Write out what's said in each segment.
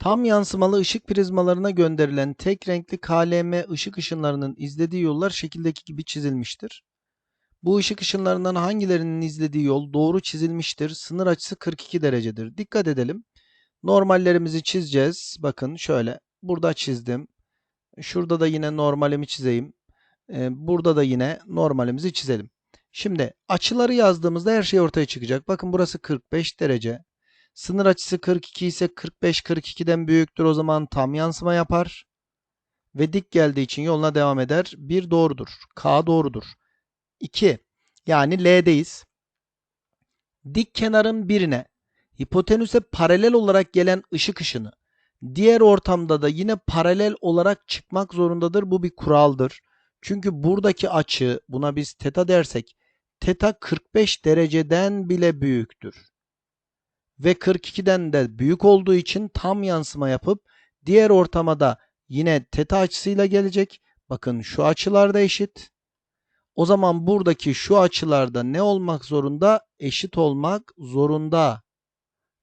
Tam yansımalı ışık prizmalarına gönderilen tek renkli KLM ışık ışınlarının izlediği yollar şekildeki gibi çizilmiştir. Bu ışık ışınlarından hangilerinin izlediği yol doğru çizilmiştir? Sınır açısı 42 derecedir. Dikkat edelim. Normallerimizi çizeceğiz. Bakın şöyle. Burada çizdim. Şurada da yine normalimi çizeyim. Ee, Burada da yine normalimizi çizelim. Şimdi açıları yazdığımızda her şey ortaya çıkacak. Bakın burası 45 derece. Sınır açısı 42 ise 45 42'den büyüktür. O zaman tam yansıma yapar. Ve dik geldiği için yoluna devam eder. 1 doğrudur. K doğrudur. 2 yani L'deyiz. Dik kenarın birine hipotenüse paralel olarak gelen ışık ışını diğer ortamda da yine paralel olarak çıkmak zorundadır. Bu bir kuraldır. Çünkü buradaki açı buna biz teta dersek teta 45 dereceden bile büyüktür. Ve 42'den de büyük olduğu için tam yansıma yapıp diğer ortama da yine teta açısıyla gelecek. Bakın şu açılar da eşit. O zaman buradaki şu açılarda ne olmak zorunda? Eşit olmak zorunda.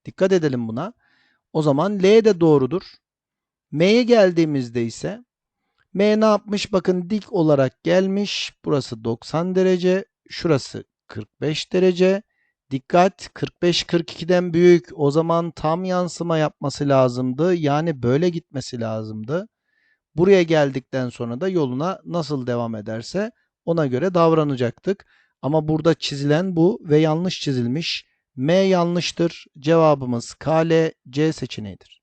Dikkat edelim buna. O zaman L de doğrudur. M'ye geldiğimizde ise M ne yapmış? Bakın dik olarak gelmiş. Burası 90 derece. Şurası 45 derece. Dikkat 45 42'den büyük. O zaman tam yansıma yapması lazımdı. Yani böyle gitmesi lazımdı. Buraya geldikten sonra da yoluna nasıl devam ederse ona göre davranacaktık. Ama burada çizilen bu ve yanlış çizilmiş. M yanlıştır. Cevabımız K, L, C seçeneğidir.